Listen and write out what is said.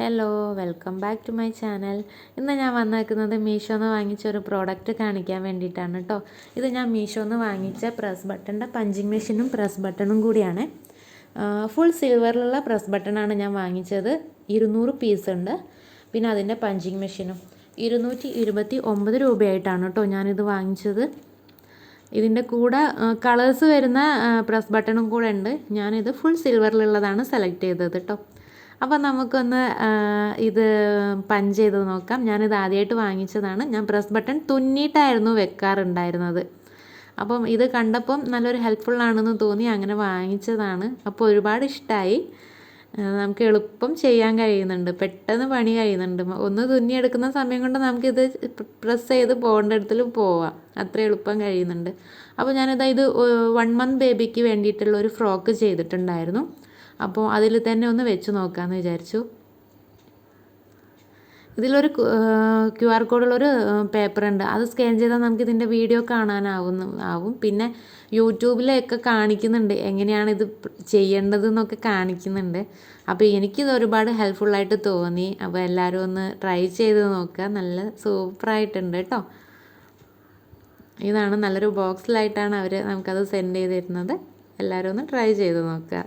Hello welcome back to my channel ഇന്ന് ഞാൻ വന്നേക്കുന്നത് മീഷോന്ന് വാങ്ങിച്ച ഒരു പ്രോഡക്റ്റ് കാണിക്കാൻ വേണ്ടിയിട്ടാണ് കേട്ടോ ഇത് ഞാൻ മീഷോന്ന് വാങ്ങിച്ച പ്രസ് ബട്ടന്റെ പഞ്ചിങ് മെഷീനും പ്രസ് ബട്ടണും കൂടിയാണ്. ഫുൾ സിൽവറിലുള്ള പ്രസ് ബട്ടണാണ് ഞാൻ വാങ്ങിച്ചത്. ഇരുന്നൂറ് പീസ് ഉണ്ട്. പിന്നെ അതിന്റെ പഞ്ചിങ് മെഷീനും ഇരുന്നൂറ്റി ഇരുപത്തി ഒമ്പത് രൂപയായിട്ടാണ് കേട്ടോ ഞാനിത് വാങ്ങിച്ചത്. ഇതിന്റെ കൂടെ കളേഴ്സ് വരുന്ന പ്രസ് ബട്ടണും കൂടെ ഉണ്ട്. ഞാനിത് ഫുൾ സിൽവറിലുള്ളതാണ് സെലക്ട് ചെയ്തത് കേട്ടോ അപ്പോൾ നമുക്കൊന്ന് ഇത് പഞ്ച് ചെയ്ത് നോക്കാം. ഞാനിത് ആദ്യമായിട്ട് വാങ്ങിച്ചതാണ്. ഞാൻ പ്രസ് ബട്ടൺ തുന്നിയിട്ടായിരുന്നു വെക്കാറുണ്ടായിരുന്നത്. അപ്പം ഇത് കണ്ടപ്പം നല്ലൊരു ഹെൽപ്ഫുൾ ആണെന്ന് തോന്നി അങ്ങനെ വാങ്ങിച്ചതാണ്. അപ്പോൾ ഒരുപാട് ഇഷ്ടമായി നമുക്ക് എളുപ്പം ചെയ്യാൻ കഴിയുന്നുണ്ട്. പെട്ടെന്ന് പണി കഴിയുന്നുണ്ട്. ഒന്ന് തുന്നിയെടുക്കുന്ന സമയം കൊണ്ട് നമുക്കിത് പ്രസ് ചെയ്ത് പോകേണ്ട ഇടത്തിൽ പോവാം. അത്ര എളുപ്പം കഴിയുന്നുണ്ട്. അപ്പോൾ ഞാനിതാ ഇത് വൺ മന്ത് ബേബിക്ക് വേണ്ടിയിട്ടുള്ള ഒരു ഫ്രോക്ക് ചെയ്തിട്ടുണ്ടായിരുന്നു. അപ്പോൾ അതിൽ തന്നെ ഒന്ന് വെച്ച് നോക്കാമെന്ന് വിചാരിച്ചു. ഇതിലൊരു ക്യു ആർ കോഡുള്ളൊരു പേപ്പർ ഉണ്ട് അത് സ്കാൻ ചെയ്താൽ നമുക്ക് ഇതിന്റെ വീഡിയോ കാണാനാവുന്നു ആവും. പിന്നെ യൂട്യൂബിലൊക്കെ കാണിക്കുന്നുണ്ട് എങ്ങനെയാണ് ഇത് ചെയ്യേണ്ടതെന്നൊക്കെ കാണിക്കുന്നുണ്ട്. അപ്പോൾ എനിക്കിത് ഒരുപാട് ഹെൽപ്ഫുള്ളായിട്ട് തോന്നി. അപ്പോൾ എല്ലാവരും ഒന്ന് ട്രൈ ചെയ്ത് നോക്കുക. നല്ല സൂപ്പറായിട്ടുണ്ട് കേട്ടോ. ഇതാണ് നല്ലൊരു ബോക്സിലായിട്ടാണ് അവർ നമുക്കത് സെൻഡ് ചെയ്ത് തരുന്നത് എല്ലാവരും ഒന്ന് ട്രൈ ചെയ്ത് നോക്കുക.